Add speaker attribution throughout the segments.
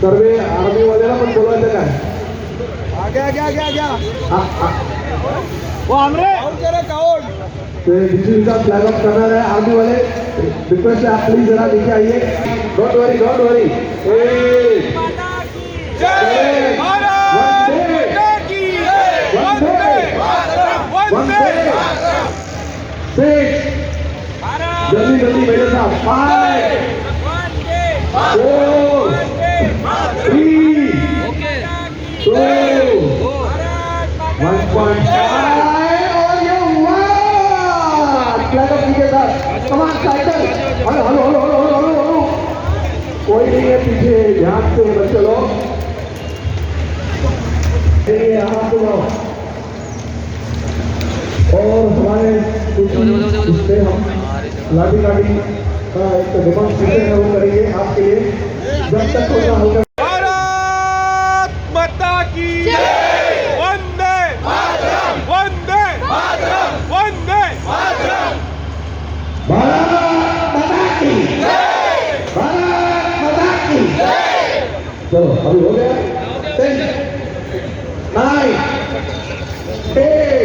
Speaker 1: सर्वे army वाल्याला पण बोलवायचं
Speaker 2: आ गया आग्या
Speaker 1: गया आग्या
Speaker 2: वो हमरे
Speaker 1: का फ्लैग ऑफ करना है आर्मी वाले रिक्वेस्ट है आप प्लीज जरा नीचे आइए डोंट वरी डोंट वरी
Speaker 2: जय भारत की वंदे वंदे
Speaker 1: सिक्स जल्दी जल्दी मेरे साथ फाइव फोर लाठी लाठी का एक डिमांड करेंगे आपके लिए जब तक होता होगा चलो अभी हो गया ten nine eight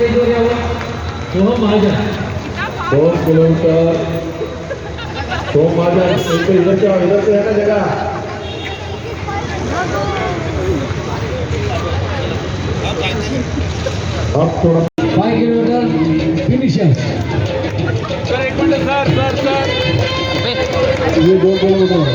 Speaker 1: seven
Speaker 3: Soham Mahajan Soham Mahajan
Speaker 1: kilometre Soham Mahajan तो ना अब थोड़ा
Speaker 2: पीछे
Speaker 1: ये गोल गोल गोल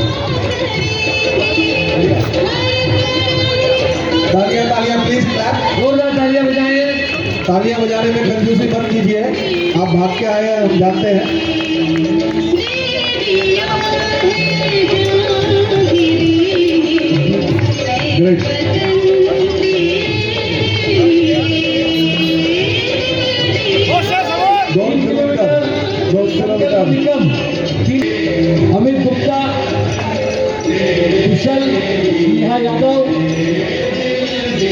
Speaker 1: तालियां तालियां प्लीज क्लैप
Speaker 3: जोरदार तालियां बजाइए
Speaker 1: तालियां बजाने में कंफ्यूजन मत कीजिए आप भाग के आए हम जानते हैं ग्रेट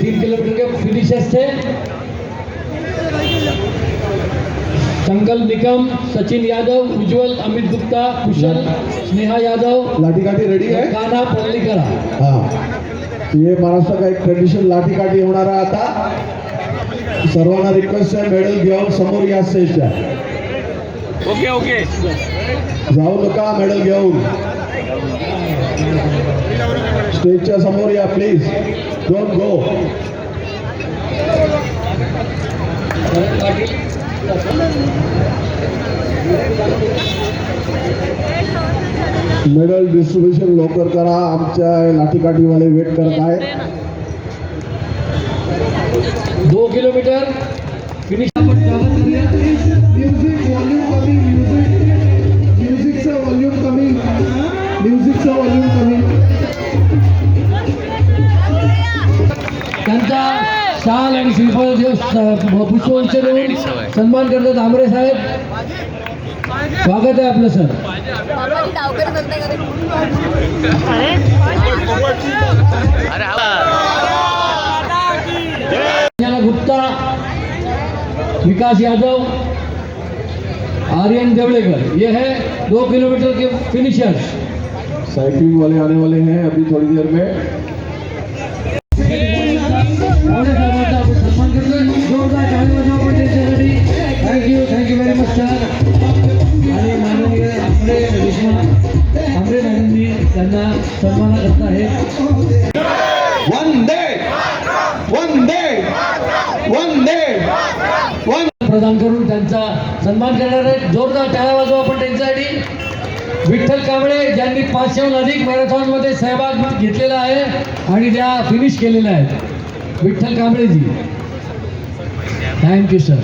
Speaker 3: तीन किलोमीटर के फिनिशर्स थे संकल्प निकम सचिन यादव उज्जवल अमित गुप्ता कुशल स्नेहा यादव
Speaker 1: लाठी काठी रेडी है
Speaker 3: काना पल्लीकरा
Speaker 1: हाँ तो ये महाराष्ट्र का एक ट्रेडिशन लाठी काठी रहा था सर्वांना रिक्वेस्ट है मेडल घेऊन समोर या स्टेजच्या
Speaker 2: ओके ओके
Speaker 1: जाऊ नका मेडल घेऊन स्टेजच्या समोर या please don't go medal distribution लवकर करा आमच्या लाठीकाठीवाले वेट करत आहे
Speaker 3: दो किलोमीटर पुष्प उच्च आमरे साहेब स्वागत है अपने सर गुप्ता विकास यादव आर्यन देवड़ेकर ये है दो किलोमीटर के फिनिशर्स
Speaker 1: साइकिलिंग वाले आने वाले हैं अभी थोड़ी देर में
Speaker 3: त्यांना सन्मान करत आहे
Speaker 1: वंदे वंदे वंदे वन
Speaker 3: प्रदान करून त्यांचा सन्मान करणार आहे जोरदार टाळा वाजवा आपण त्यांच्यासाठी विठ्ठल कांबळे ज्यांनी पाचशेहून अधिक मध्ये सहभाग घेतलेला आहे आणि त्या फिनिश केलेल्या आहेत विठ्ठल कांबळेजी थँक्यू सर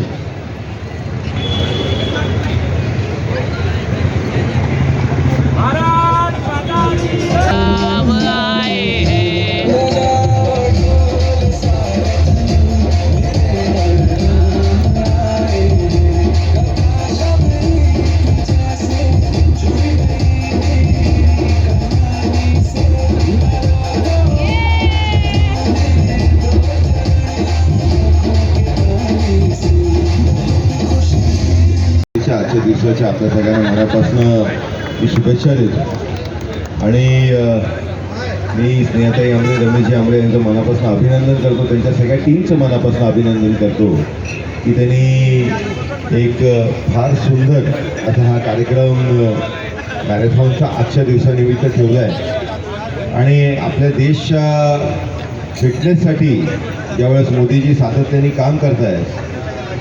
Speaker 4: आजच्या दिवसाच्या आपल्या सगळ्यांना मनापासून मी शुभेच्छा देतो आणि मी स्नेहाताई आंबळे रमेशजी आंबळे यांचं मनापासून अभिनंदन करतो त्यांच्या सगळ्या टीमचं मनापासून अभिनंदन करतो की त्यांनी एक फार सुंदर असा हा कार्यक्रम मॅरेथॉनचा आजच्या दिवसानिमित्त ठेवला आहे आणि आपल्या देशच्या फिटनेससाठी ज्यावेळेस मोदीजी सातत्याने काम करत आहेत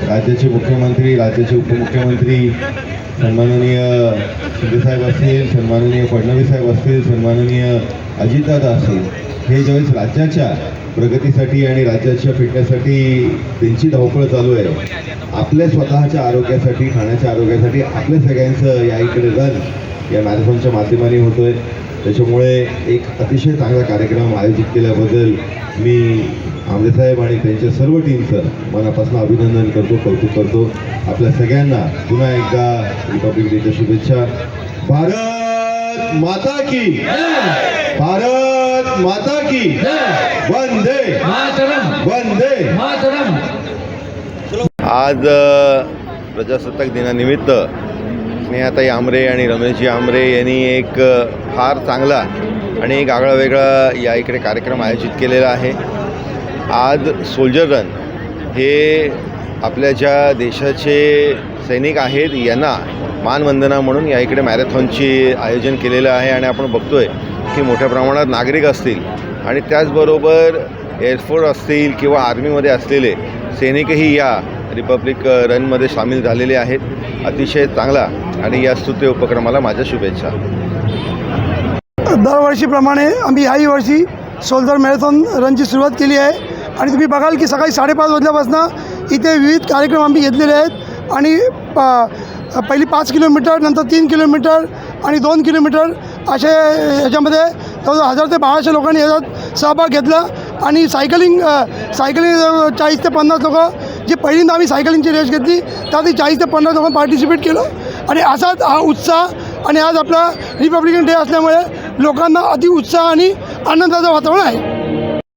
Speaker 4: राज्याचे मुख्यमंत्री राज्याचे उपमुख्यमंत्री सन्माननीय शिंदेसाहेब असतील सन्माननीय फडणवीस साहेब असतील सन्माननीय अजितदादा असतील हे ज्यावेळेस राज्याच्या प्रगतीसाठी आणि राज्याच्या फिटनेससाठी त्यांची धावपळ चालू आहे आपल्या स्वतःच्या आरोग्यासाठी खाण्याच्या आरोग्यासाठी आपल्या सगळ्यांचं या इकडे रन या मॅरेथॉनच्या माध्यमाने आहे त्याच्यामुळे एक अतिशय चांगला कार्यक्रम आयोजित केल्याबद्दल मी आमदेसाहेब आणि त्यांच्या सर्व टीमचं मनापासून अभिनंदन करतो कौतुक करतो आपल्या सगळ्यांना पुन्हा एकदा रिपब्लिक डेच्या शुभेच्छा भारत माता की भारत माता की वंदे वंदे आज प्रजासत्ताक दिनानिमित्त स्नेहाताई आमरे आणि रमेशजी आमरे यांनी एक फार चांगला आणि गागळा वेगळा या इकडे कार्यक्रम आयोजित केलेला आहे आज सोल्जर रन हे आपल्या ज्या देशाचे सैनिक आहेत यांना मानवंदना म्हणून या इकडे मॅरेथॉनची आयोजन केलेलं आहे आणि आपण बघतो आहे की मोठ्या प्रमाणात नागरिक असतील आणि त्याचबरोबर एअरफोर्स असतील किंवा आर्मीमध्ये असलेले सैनिकही या रिपब्लिक रनमध्ये सामील झालेले आहेत अतिशय चांगला आणि या स्तुत्य उपक्रमाला माझ्या शुभेच्छा
Speaker 5: दरवर्षीप्रमाणे आम्ही याही वर्षी सोलदर मॅरेथॉन रनची सुरुवात केली आहे आणि तुम्ही बघाल की सकाळी साडेपाच वाजल्यापासून इथे विविध कार्यक्रम आम्ही घेतलेले आहेत आणि पहिली पाच किलोमीटर नंतर तीन किलोमीटर आणि दोन किलोमीटर असे याच्यामध्ये जवळ हजार ते बाराशे लोकांनी याच्यात सहभाग घेतला आणि सायकलिंग सायकलिंग चाळीस ते पन्नास लोक जे पहिल्यांदा आम्ही सायकलिंगची रेस घेतली त्यातही चाळीस ते पन्नास लोकांनी पार्टिसिपेट केलं आणि असाच हा उत्साह आणि आज आपला रिपब्लिकन डे असल्यामुळे लोकांना अति उत्साह आणि आनंदाचं वातावरण आहे